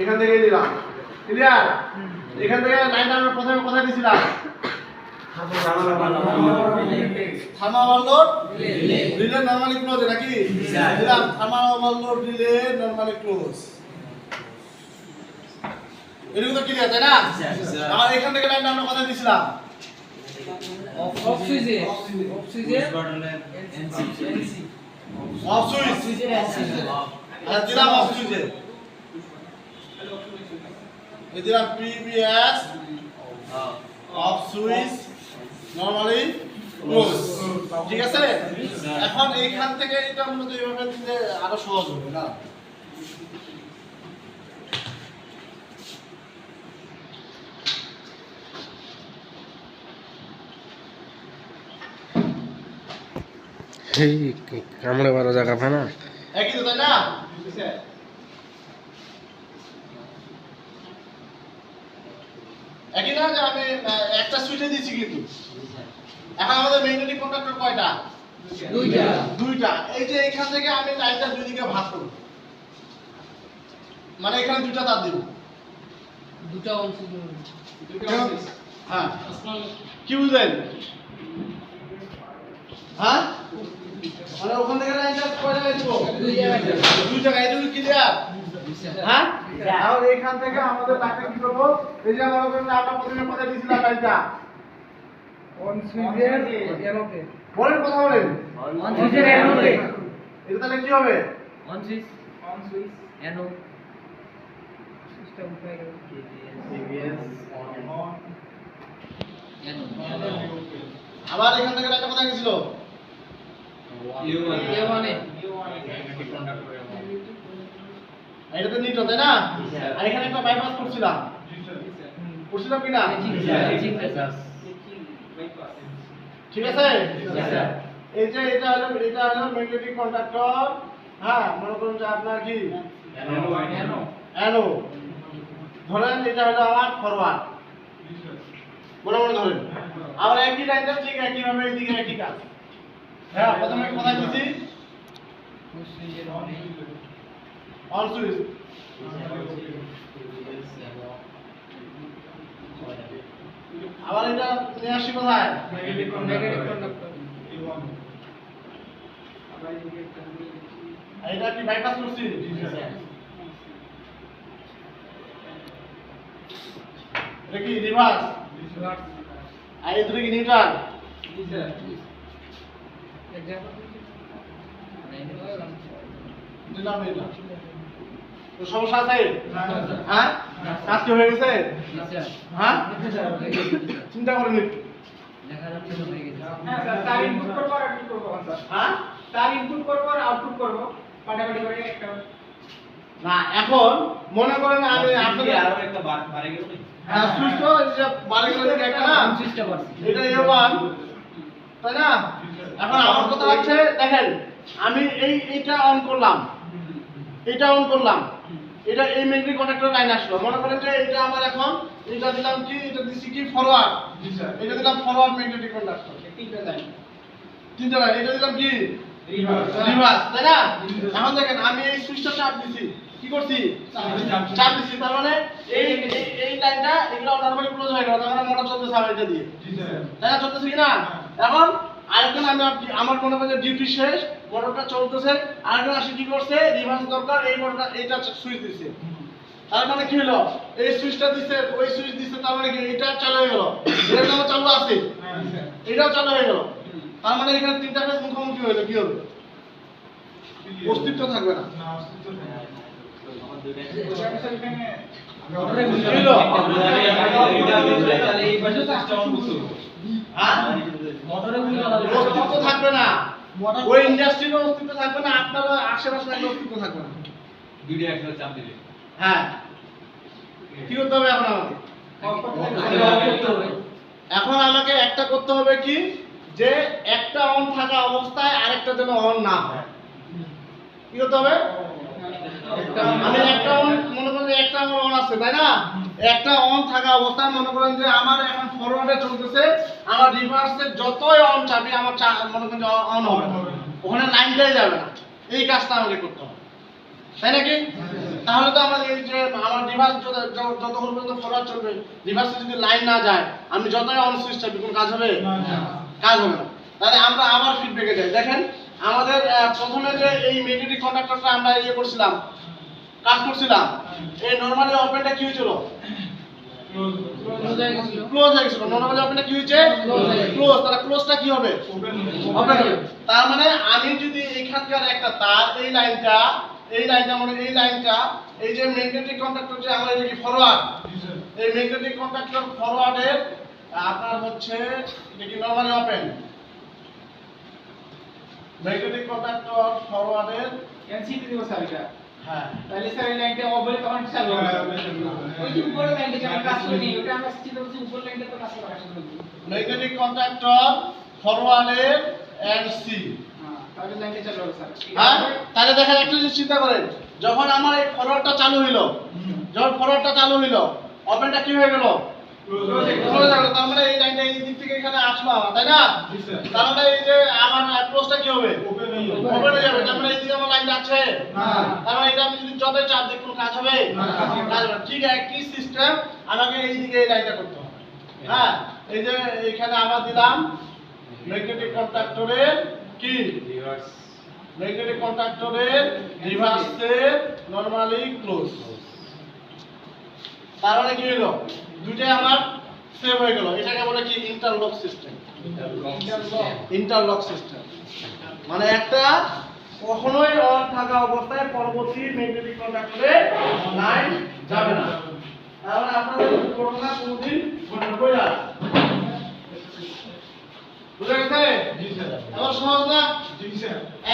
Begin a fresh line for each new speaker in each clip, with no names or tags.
এখান থেকে দিলাম। ক্লিয়ার এখান থেকে লাইনটা আমরা প্রথমে কোথায় দিছিলাম? থার্মা রিলে নরমালি ক্লোজ নাকি? দিলাম। থার্মা রিলে নরমালি ক্লোজ এরকম তো ক্লিয়ার তাই না? আর এখান থেকে লাইনটা আমরা কোথায় দিছিলাম? দিলাম দিলাম পিবিএস অফ সুইচ নরমালি ঠিক আছে? এখন এইখান থেকে এটা মূলত এইভাবে দিলে আরও সহজ হবে না?
কামড়ে বারো জায়গা পায় না?
একই তো তাই না? একই না যে আমি একটা সুইচে দিচ্ছি কিন্তু? এখন আমাদের ম্যাগনেটিক কন্ডাক্টর কয়টা?
দুইটা।
দুইটা। এই যে এখান থেকে আমি লাইনটা দুই দিকে ভাগ করব। মানে এখানে দুইটা তার দিব।
দুটা সুইচ
হ্যাঁ। কি বুঝলেন? হ্যাঁ? মানে ওখান থেকে লাইনটা কয় জায়গায় দিব
দুই জায়গায়
দুই ক্লিয়ার হ্যাঁ? তাহলে এখান থেকে আমাদের লাইনটা কি করব? এই যে আমরা ওখানে আমরা প্রথমে কথা
সুইচের এরোতে
বলেন কথা বলেন। এটা তাহলে কি হবে?
অন সুইচ অন সুইচ এনো সুইচটা উঠাই গেল
আবার এখান থেকে লাইনটা কোথায় গেছিল
এ। মানে
এটা তো নিটো তাই না? আর এখানে একটা বাইপাস করছিলাম। করছিলাম কি না ঠিক আছে। এই যে এটা হলো এটা হলো ম্যাগনেটিক কন্ডাক্টর হ্যাঁ মনে করুন যে আপনার কি? অ্যানো ধরেন এটা হলো আমার ফরওয়ার্ড মনে মনে ধরেন। আবার একই লাইনটা ঠিক একই ভাবে এইদিকে একই কাজ। হ্যাঁ প্রথমে কোথায় দিছি? অন সুইচ আবার এটা নিয়ে আসি কোথায়? এটা কি বাইপাস করছি? এটা কি রিভার্স আর এই দুটো কি নিউট্রাল এটা তো সমস্যা আছে? হ্যাঁ? হয়ে গেছে? হ্যাঁ? চিন্তা করেন একটু
হ্যাঁ স্যার তার ইনপুট করব আর আউটপুট করব
হ্যাঁ?
তার ইনপুট করব আর আউটপুট করব। পাটাপাটি করে একটা
না এখন মনে করেন আমি আপনাদের হ্যাঁ সুইচ তো এই যে বাড়ি করে দিকে একটা? না এটা তাই না? এখন আমার কথা হচ্ছে দেখেন আমি এই এইটা অন করলাম। এটা অন করলাম। এটা এই ম্যাগনেটিক কন্ডাক্টর লাইন আসলো। মনে করেন যে এটা আমার এখন এটা দিলাম কি? এটা দিছি কি? ফরওয়ার্ড এটা দিলাম ফরওয়ার্ড ম্যাগনেটিক কন্ডাক্টর
তিনটা লাইন
তিনটা লাইন এটা দিলাম কি? রিভার্স তাই না? এখন দেখেন আমি এই সুইচটা চাপ দিছি। কি করছি? চাপ দিছি তার মানে এই এই- লাইনটা এগুলো নরমালি ক্লোজ হয়ে গেল। তার মানে মোটর চলতেছে আমার এটা দিয়ে। তাই না? চলতেছে কি না? এখন আরেকজন আমি আমার মনে হয় ডিউটি শেষ মোটরটা চলতেছে আরেকজন আসে কি করছে? রিভার্স দরকার এই মোটরটা এইটা সুইচ দিছে। তার মানে কি হলো? এই সুইচটা দিছে ওই সুইচ দিছে তার মানে কি? এটা চালু হয়ে গেল। এটা তো চালু আছে? এটাও চালু হয়ে গেল। তার মানে এখানে তিনটা ফেজ মুখোমুখি হইল কি হবে? অস্তিত্ব থাকবে না। হইল? অস্তিত্ব থাকবে না। ওই ইন্ডাস্ট্রির অস্তিত্ব থাকবে না আপনার আশেপাশে থাকলে অস্তিত্ব থাকবে না। হ্যাঁ। কি করতে হবে এখন আমাকে? এখন আমাকে একটা করতে হবে কি? যে একটা অন থাকা অবস্থায় আরেকটা যেন অন না হয়। কি করতে হবে? আমি একটা অন মনে করেন একটা আমার অন আছে তাই না? একটা অন থাকা অবস্থায় মনে করেন যে আমার এখন ফরওয়ার্ডে চলতেছে আমার রিভার্সে যতই অন চাবি আমার মনে করেন যে অন হবে। ওখানে লাইনটাই যাবে না। এই কাজটা আমাকে করতে হবে। তাই নাকি? তাহলে তো আমার এই যে আমার রিভার্স যতক্ষণ পর্যন্ত ফরওয়ার্ড চলবে রিভার্সে যদি লাইন না যায় আমি যতই অন সুইচ চাপি কোনো কাজ হবে? কাজ হবে না। তাহলে আমরা আবার ফিডব্যাকে যাই। দেখেন আমাদের প্রথমে যে এই ম্যাগনেটিক কন্ডাক্টরটা আমরা ইয়ে করছিলাম কাজ করছিলাম। এই নরমালি ওপেনটা কি হয়েছিল?
ক্লোজ হয়ে গেছিল।
ক্লোজ গেছিল। নরমালি ওপেনটা কি হয়েছে?
হয়ে।
ক্লোজ তাহলে ক্লোজটা কি হবে? ওপেন হবে তার মানে আমি যদি এখানকার একটা তার এই লাইনটা এই লাইনটা মানে এই লাইনটা এই যে ম্যাগনেটিক কন্ডাক্টর যে আমরা এটা কি ফরওয়ার্ড এই ম্যাগনেটিক কন্ডাক্টর ফরওয়ার্ডের আপনার হচ্ছে এটা কি নরমালি ওপেন ম্যাগনেটিক কন্ডাক্টর ফরওয়ার্ডের
এনসিপি দিব স্যার এটা।
হ্যাঁ
তাহলে স্যার এই লাইনটা অবলে তখন চালু হবে। ওই যে উপরের লাইনটা যেমন কাজ করিনি ওটা আমরা চিন্তা করছি উপরের লাইনটা তো কাজ করা শুরু করি
ম্যাগনেটিক কন্ডাক্টর ফরওয়ার্ডের এন্ড সি
হ্যাঁ তাহলে লাইনটা চালু হবে স্যার
হ্যাঁ তাহলে দেখেন একটু যদি চিন্তা করেন। যখন আমার এই ফরওয়ার্ডটা চালু হইল যখন ফরওয়ার্ডটা চালু হইল ওপেনটা কি হয়ে গেল? তার মানে এই লাইনটা এই দিক থেকে এখানে আসলো আমার তাই না? তার মানে এই যে আমার ক্লোজটা কি হবে? ওপেন হয়ে যাবে। তার মানে এই দিকে আমার লাইনটা আছে তার মানে এটা আমি যদি যতই চাপ দিই কোনো কাজ হবে? কাজ হবে ঠিক একই সিস্টেম আমাকে এই দিকে এই লাইনটা করতে হবে। হ্যাঁ? এই যে এখানে আবার দিলাম ম্যাগনেটিক কন্ট্রাক্টরের কি? ম্যাগনেটিক কন্ট্রাক্টরের রিভার্সের নরমালি ক্লোজ তার মানে কি হলো? দুইটাই আমার সেভ হয়ে গেল। এটাকে বলে কি? ইন্টারলক সিস্টেম ইন্টারলক সিস্টেম মানে একটা কখনোই অন থাকা অবস্থায় পরবর্তী ম্যাগনেটিক কন্ডাক্টরে লাইন যাবে না। তাহলে আপনাদের ঘটনা কোনদিন ঘটবে না। বুঝে গেছে? এবার সহজ না?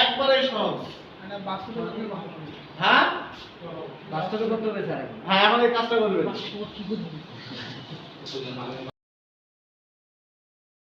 একবারেই সহজ। হ্যাঁ?
বাস্তবে করতে হবে স্যার
হ্যাঁ আমাদের এই কাজটা করবেন।